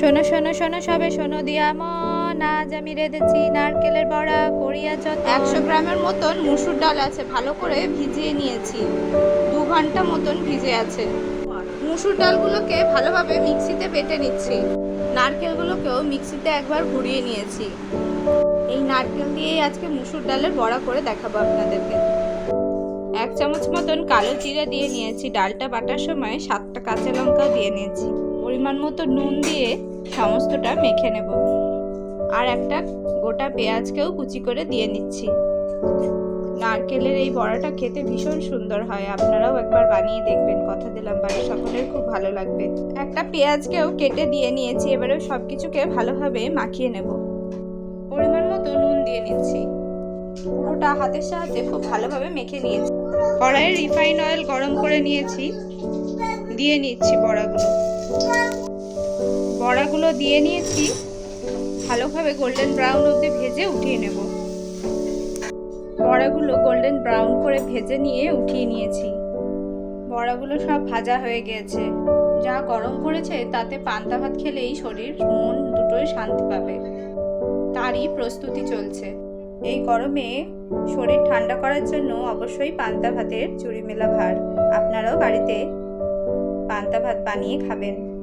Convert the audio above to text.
শোনো শোনো শোনো, সবে শোনো, দিয়া মন। আজ আমি রেঁধেছি নারকেলের বড়া, করিয়া চত একশো গ্রামের মতন মুসুর ডাল আছে, ভালো করে ভিজিয়ে নিয়েছি। দু ঘণ্টা মতন ভিজে আছে। মুসুর ডালগুলোকে ভালোভাবে মিক্সিতে বেটে নিচ্ছি। নারকেলগুলোকেও মিক্সিতে একবার ঘুরিয়ে নিয়েছি। এই নারকেল দিয়েই আজকে মুসুর ডালের বড়া করে দেখাবো আপনাদেরকে। এক চামচ মতন কালো জিরা দিয়ে নিয়েছি। ডালটা বাটার সময় সাতটা কাঁচা লঙ্কা দিয়ে নিয়েছি। পরিমাণ মতো নুন দিয়ে সমস্তটা মেখে নেব। আর একটা গোটা পেঁয়াজকেও কুচি করে দিয়ে নিচ্ছি। নারকেলের এই বড়াটা খেতে ভীষণ সুন্দর হয়। আপনারাও একবার বানিয়ে দেখবেন। কথা দিলাম বাড়ির সকলের, খুব ভালো লাগবে। একটা পেঁয়াজকেও কেটে দিয়ে নিয়েছি। এবারে সব কিছুকে ভালোভাবে মাখিয়ে নেব। পরিমাণ মতো নুন দিয়ে নিচ্ছি। পুরোটা হাতের সাহায্যে খুব ভালোভাবে মেখে নিয়েছি। কড়াইয়ে রিফাইন অয়েল গরম করে নিয়েছি। দিয়ে নিচ্ছি বড়াগুলো। বড়াগুলো দিয়ে নিয়েছি। ভালোভাবে গোল্ডেন ব্রাউন অবধি ভেজে উঠিয়ে নেব। বড়াগুলো গোল্ডেন ব্রাউন করে ভেজে নিয়ে উঠিয়ে নিয়েছি। বড়াগুলো সব ভাজা হয়ে গিয়েছে যা গরম করেছে তাতে পান্তা ভাত খেলেই শরীর, মন দুটোই শান্তি পাবে। তারই প্রস্তুতি চলছে। এই গরমে শরীর ঠান্ডা করার জন্য অবশ্যই পান্তা ভাতের চুরি মেলা ভার। আপনারাও বাড়িতে পান্তা ভাত বানিয়ে খাবেন।